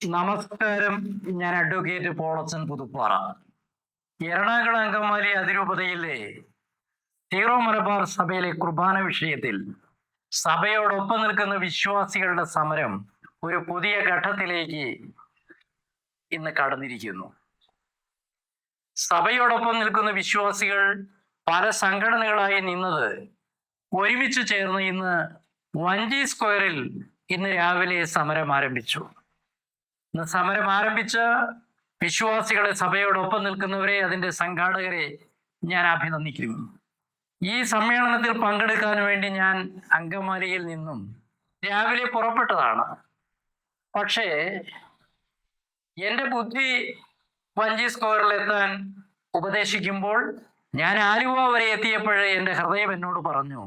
നമസ്കാരം. ഞാൻ അഡ്വക്കേറ്റ് പോളച്ചൻ പുതുപ്പാറ. എറണാകുളം അങ്കമാലി അതിരൂപതയിലെ സീറോ മലബാർ സഭയിലെ കുർബാന വിഷയത്തിൽ സഭയോടൊപ്പം നിൽക്കുന്ന വിശ്വാസികളുടെ സമരം ഒരു പുതിയ ഘട്ടത്തിലേക്ക് ഇന്ന് കടന്നിരിക്കുന്നു. സഭയോടൊപ്പം നിൽക്കുന്ന വിശ്വാസികൾ പല സംഘടനകളായി നിന്നത് ഒരുമിച്ച് ചേർന്ന് ഇന്ന് വഞ്ചി സ്ക്വയറിൽ ഇന്ന് രാവിലെ സമരം ആരംഭിച്ചു. സമരം ആരംഭിച്ച വിശ്വാസികളെ സഭയോടൊപ്പം നിൽക്കുന്നവരെ അതിന്റെ സംഘാടകരെ ഞാൻ അഭിനന്ദിക്കുന്നു. ഈ സമ്മേളനത്തിൽ പങ്കെടുക്കാൻ വേണ്ടി ഞാൻ അങ്കമാലിയിൽ നിന്നും രാവിലെ പുറപ്പെട്ടതാണ്. പക്ഷേ എന്റെ ബുദ്ധി വഞ്ചി സ്ക്വയറിലെത്താൻ ഉപദേശിക്കുമ്പോൾ ഞാൻ ആലുവ വരെ എത്തിയപ്പോഴേ എന്റെ ഹൃദയം എന്നോട് പറഞ്ഞു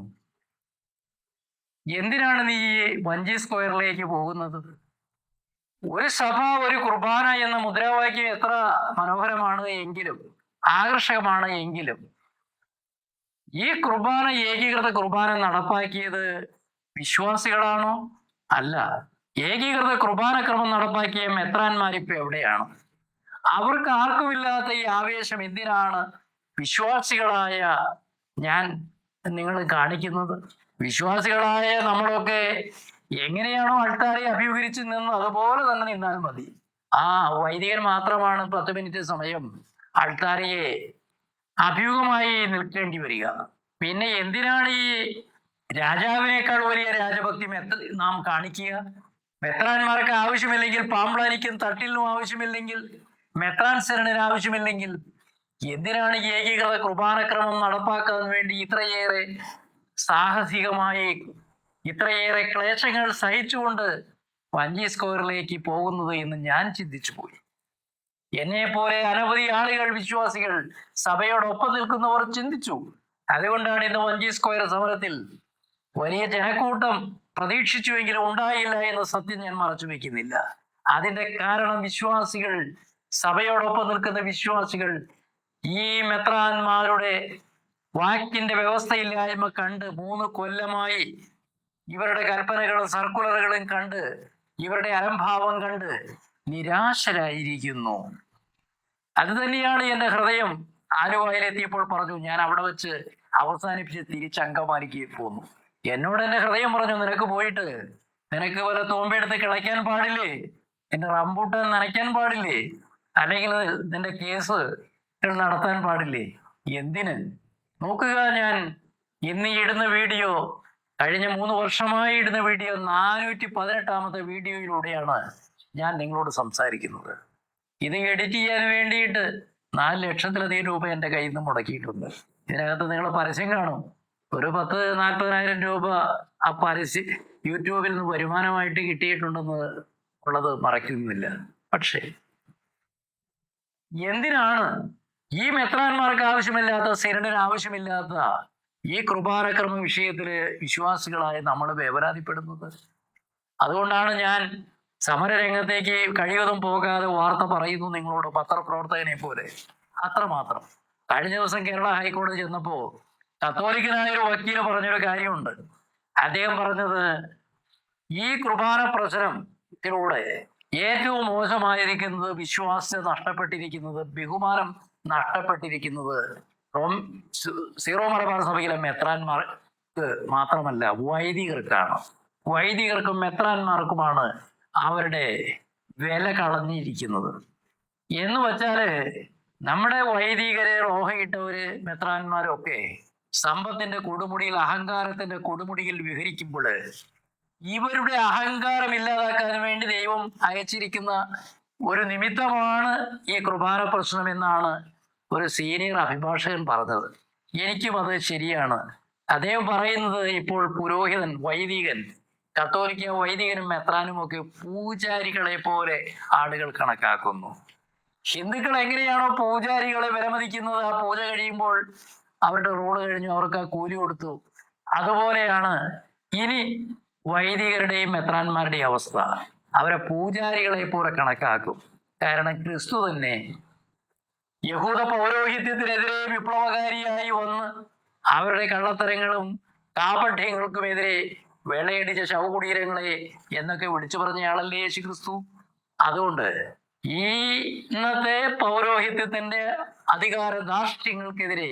എന്തിനാണ് നീ വഞ്ചി സ്ക്വയറിലേക്ക് പോകുന്നത്? ഒരു സഭ ഒരു കുർബാന എന്ന മുദ്രാവാക്യം എത്ര മനോഹരമാണ് എങ്കിലും ആകർഷകമാണ് എങ്കിലും ഈ കുർബാന ഏകീകൃത കുർബാന നടപ്പാക്കിയത് വിശ്വാസികളാണോ? അല്ല. ഏകീകൃത കുർബാന ക്രമം നടപ്പാക്കിയ മെത്രാന്മാരിപ്പോ എവിടെയാണ്? അവർക്ക് ആർക്കുമില്ലാത്ത ഈ ആവേശം എന്തിനാണ് വിശ്വാസികളായ ഞാൻ നിങ്ങൾ കാണിക്കുന്നത്? വിശ്വാസികളായ നമ്മളൊക്കെ എങ്ങനെയാണോ അൾത്താരെ അഭിമുഖീകരിച്ച് നിന്ന് അതുപോലെ തന്നെ നിന്നാൽ മതി. ആ വൈദികൻ മാത്രമാണ് പത്ത് മിനിറ്റ് സമയം അൾത്താരയെ അഭിമുഖമായി നിൽക്കേണ്ടി വരിക. പിന്നെ എന്തിനാണ് ഈ രാജാവിനേക്കാൾ വലിയ രാജഭക്തി നാം കാണിക്കുക? മെത്രാന്മാർക്ക് ആവശ്യമില്ലെങ്കിൽ പാമ്പ്ലാനിക്കും തട്ടിലിനും ആവശ്യമില്ലെങ്കിൽ മെത്രാൻ ശരണന് ആവശ്യമില്ലെങ്കിൽ എന്തിനാണ് ഏകീകൃത കുർബാനക്രമം നടപ്പാക്കാൻ വേണ്ടി ഇത്രയേറെ സാഹസികമായി ഇത്രയേറെ ക്ലേശങ്ങൾ സഹിച്ചുകൊണ്ട് വഞ്ചി സ്ക്വയറിലേക്ക് പോകുന്നത് എന്ന് ഞാൻ ചിന്തിച്ചു പോയി. എന്നെ പോലെ അനവധി ആളുകൾ വിശ്വാസികൾ സഭയോടൊപ്പം നിൽക്കുന്നവർ ചിന്തിച്ചു. അതുകൊണ്ടാണ് ഇന്ന് വഞ്ചി സ്ക്വയർ സമരത്തിൽ വലിയ ജനക്കൂട്ടം പ്രതീക്ഷിച്ചുവെങ്കിലും ഉണ്ടായില്ല എന്ന സത്യം ഞാൻ മറച്ചു വെക്കുന്നില്ല. അതിന്റെ കാരണം വിശ്വാസികൾ സഭയോടൊപ്പം നിൽക്കുന്ന വിശ്വാസികൾ ഈ മെത്രാന്മാരുടെ വാക്കിന്റെ വ്യവസ്ഥയില്ലായ്മ കണ്ട് മൂന്ന് കൊല്ലമായി ഇവരുടെ കൽപ്പനകളും സർക്കുലറുകളും കണ്ട് ഇവരുടെ അലംഭാവം കണ്ട് നിരാശരായിരിക്കുന്നു. അത് തന്നെയാണ് എന്റെ ഹൃദയം. ആലുവായിലെത്തിയപ്പോൾ പറഞ്ഞു ഞാൻ അവിടെ വെച്ച് അവസാനിപ്പിച്ച് തിരിച്ച് അങ്കമാലിക്ക് പോന്നു. എന്നോട് എന്റെ ഹൃദയം പറഞ്ഞു നിനക്ക് പോയിട്ട് നിനക്ക് വല്ല തോമ്പെടുത്ത് കിളയ്ക്കാൻ പാടില്ലേ? എന്റെ റംബൂട്ടാൻ നനയ്ക്കാൻ പാടില്ലേ? അല്ലെങ്കിൽ നിന്റെ കേസ് നടത്താൻ പാടില്ലേ? എന്തിന്? നോക്കുക ഞാൻ. ഇന്ന് ഇടുന്ന വീഡിയോ കഴിഞ്ഞ മൂന്ന് വർഷമായി ഇടുന്ന വീഡിയോ നാനൂറ്റി പതിനെട്ടാമത്തെ വീഡിയോയിലൂടെയാണ് ഞാൻ നിങ്ങളോട് സംസാരിക്കുന്നത്. ഇത് എഡിറ്റ് ചെയ്യാൻ വേണ്ടിയിട്ട് നാല് ലക്ഷത്തിലധികം രൂപ എന്റെ കയ്യിൽ നിന്ന് മുടക്കിയിട്ടുണ്ട്. ഇതിനകത്ത് നിങ്ങൾ പരസ്യം കാണും. ഒരു പത്ത് നാൽപ്പതിനായിരം രൂപ ആ പരസ്യം യൂട്യൂബിൽ നിന്ന് വരുമാനമായിട്ട് കിട്ടിയിട്ടുണ്ടെന്ന് ഉള്ളത് മറയ്ക്കുന്നില്ല. പക്ഷേ എന്തിനാണ് ഈ മെത്രാന്മാർക്ക് ആവശ്യമില്ലാത്ത സിരണിന് ആവശ്യമില്ലാത്ത ഈ കൃപാരക്രമ വിഷയത്തിൽ വിശ്വാസികളായ നമ്മൾ വേവരാതിപ്പെടുന്നത് അതുകൊണ്ടാണ് ഞാൻ സമരരംഗത്തേക്ക് കഴിവതും പോകാതെ വാർത്ത പറയുന്നു നിങ്ങളോട് പത്രപ്രവർത്തകനെ പോലെ. അത്രമാത്രം. കഴിഞ്ഞ ദിവസം കേരള ഹൈക്കോടതി ചെന്നപ്പോൾ കത്തോലിക്കനായ ഒരു വക്കീൽ പറഞ്ഞൊരു കാര്യമുണ്ട്. അദ്ദേഹം പറഞ്ഞത് ഈ കുർബാന പ്രശ്നത്തിലൂടെ ഏറ്റവും മോശമായിരിക്കുന്നത് വിശ്വാസ്യത നഷ്ടപ്പെട്ടിരിക്കുന്നത് ബഹുമാനം നഷ്ടപ്പെട്ടിരിക്കുന്നത് റോം സീറോ മലബാർ സഭയിലെ മെത്രാന്മാർക്ക് മാത്രമല്ല വൈദികർക്കാണ്. വൈദികർക്കും മെത്രാന്മാർക്കുമാണ് അവരുടെ വില കളഞ്ഞിരിക്കുന്നത്. എന്ന് വച്ചാൽ നമ്മുടെ വൈദികരെ റോഹയിട്ടവര് മെത്രാന്മാരൊക്കെ സമ്പത്തിന്റെ കൊടുമുടിയിൽ അഹങ്കാരത്തിന്റെ കൊടുമുടിയിൽ വിഹരിക്കുമ്പോൾ ഇവരുടെ അഹങ്കാരം ഇല്ലാതാക്കാൻ വേണ്ടി ദൈവം അയച്ചിരിക്കുന്ന ഒരു നിമിത്തമാണ് ഈ കൃപാന പ്രശ്നം എന്നാണ് ഒരു സീനിയർ അഭിഭാഷകൻ പറഞ്ഞത്. എനിക്കും അത് ശരിയാണ്. അദ്ദേഹം പറയുന്നത് ഇപ്പോൾ പുരോഹിതൻ വൈദികൻ കത്തോലിക്ക വൈദികനും മെത്രാനും ഒക്കെ പൂജാരികളെ പോലെ ആളുകൾ കണക്കാക്കുന്നു. ഹിന്ദുക്കൾ എങ്ങനെയാണോ പൂജാരികളെ വിലമതിക്കുന്നത്? ആ പൂജ കഴിയുമ്പോൾ അവരുടെ റോഡ് കഴിഞ്ഞു അവർക്ക് ആ കൂലി കൊടുത്തു. അതുപോലെയാണ് ഇനി വൈദികരുടെയും മെത്രാന്മാരുടെയും അവസ്ഥ. അവരെ പൂജാരികളെ പോലെ കണക്കാക്കും. കാരണം ക്രിസ്തു തന്നെ യഹൂദ പൗരോഹിത്യത്തിനെതിരെ വിപ്ലവകാരിയായി വന്ന് അവരുടെ കള്ളത്തരങ്ങളും കാപഠ്യങ്ങൾക്കുമെതിരെ വേളയടിച്ച ശവകുടീരങ്ങളെ എന്നൊക്കെ വിളിച്ചു പറഞ്ഞയാളല്ലേ യേശു ക്രിസ്തു അതുകൊണ്ട് ഈ ഇന്നത്തെ പൗരോഹിത്യത്തിന്റെ അധികാര ധാർഷ്ട്യങ്ങൾക്കെതിരെ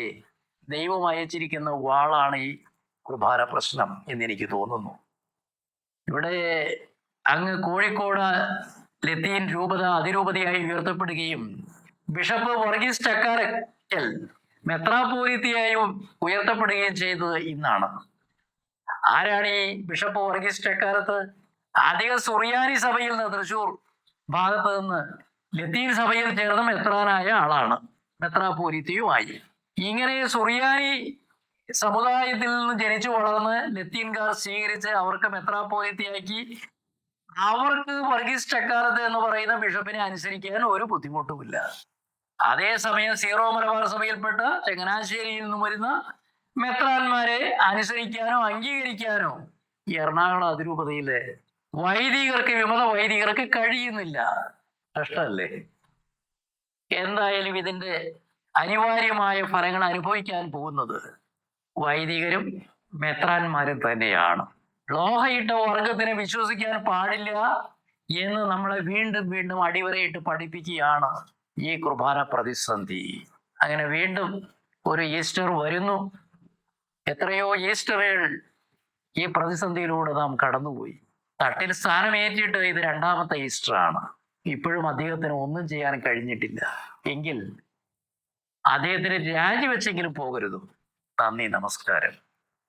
ദൈവം അയച്ചിരിക്കുന്ന വാളാണ് ഈ കുർബാന പ്രശ്നം എന്നെനിക്ക് തോന്നുന്നു. ഇവിടെ അങ്ങ് കോഴിക്കോട് ലത്തീൻ രൂപത അതിരൂപതയായി ഉയർത്തപ്പെടുകയും ബിഷപ്പ് വർഗീസ് ചക്കാരക്കൽ മെത്രാപോലിത്തിയായും ഉയർത്തപ്പെടുകയും ചെയ്തത് ഇന്നാണ്. ആരാണ് ഈ ബിഷപ്പ് വർഗീസ് ചക്കാരത്ത്? അധിക സുറിയാനി സഭയിൽ നിന്ന് തൃശൂർ ഭാഗത്ത് നിന്ന് ലത്തീൻ സഭയിൽ ചേർന്ന് മെത്രാനായ ആളാണ് മെത്രാപോലിത്തിയുമായി ഇങ്ങനെ സുറിയാനി സമുദായത്തിൽ നിന്ന് ജനിച്ചു വളർന്ന് ലത്തീൻകാർ സ്വീകരിച്ച് അവർക്ക് മെത്രാപ്പോലിത്തിയാക്കി. അവർക്ക് വർഗീസ് ചക്കാരത്ത് എന്ന് പറയുന്ന ബിഷപ്പിനെ അനുസരിക്കാൻ ഒരു ബുദ്ധിമുട്ടുമില്ല. അതേസമയം സീറോ മലബാർ സഭയിൽപ്പെട്ട ചങ്ങനാശ്ശേരിയിൽ നിന്നും വരുന്ന മെത്രാന്മാരെ അനുസരിക്കാനോ അംഗീകരിക്കാനോ എറണാകുളം അതിരൂപതയിലെ വൈദികർക്ക് വിമത വൈദികർക്ക് കഴിയുന്നില്ല. കഷ്ടല്ലേ എന്തായാലും ഇതിന്റെ അനിവാര്യമായ ഫലങ്ങൾ അനുഭവിക്കാൻ പോകുന്നത് വൈദികരും മെത്രാന്മാരും തന്നെയാണ്. ലോഹയിട്ട വർഗത്തിനെ വിശ്വസിക്കാൻ പാടില്ല എന്ന് നമ്മളെ വീണ്ടും വീണ്ടും അടിവരയിട്ട് പഠിപ്പിക്കുകയാണ് ഈ കുർബാന പ്രതിസന്ധി അങ്ങനെ വീണ്ടും ഒരു ഈസ്റ്റർ വരുന്നു. എത്രയോ ഈസ്റ്ററുകൾ ഈ പ്രതിസന്ധിയിലൂടെ നാം കടന്നുപോയി. തട്ടിൽ സ്ഥാനമേറ്റിട്ട് ഇത് രണ്ടാമത്തെ ഈസ്റ്ററാണ്. ഇപ്പോഴും അദ്ദേഹത്തിന് ഒന്നും ചെയ്യാൻ കഴിഞ്ഞിട്ടില്ല. എങ്കിൽ അദ്ദേഹത്തിന് രാജിവെച്ചെങ്കിലും പോകരുത്. നന്ദി നമസ്കാരം.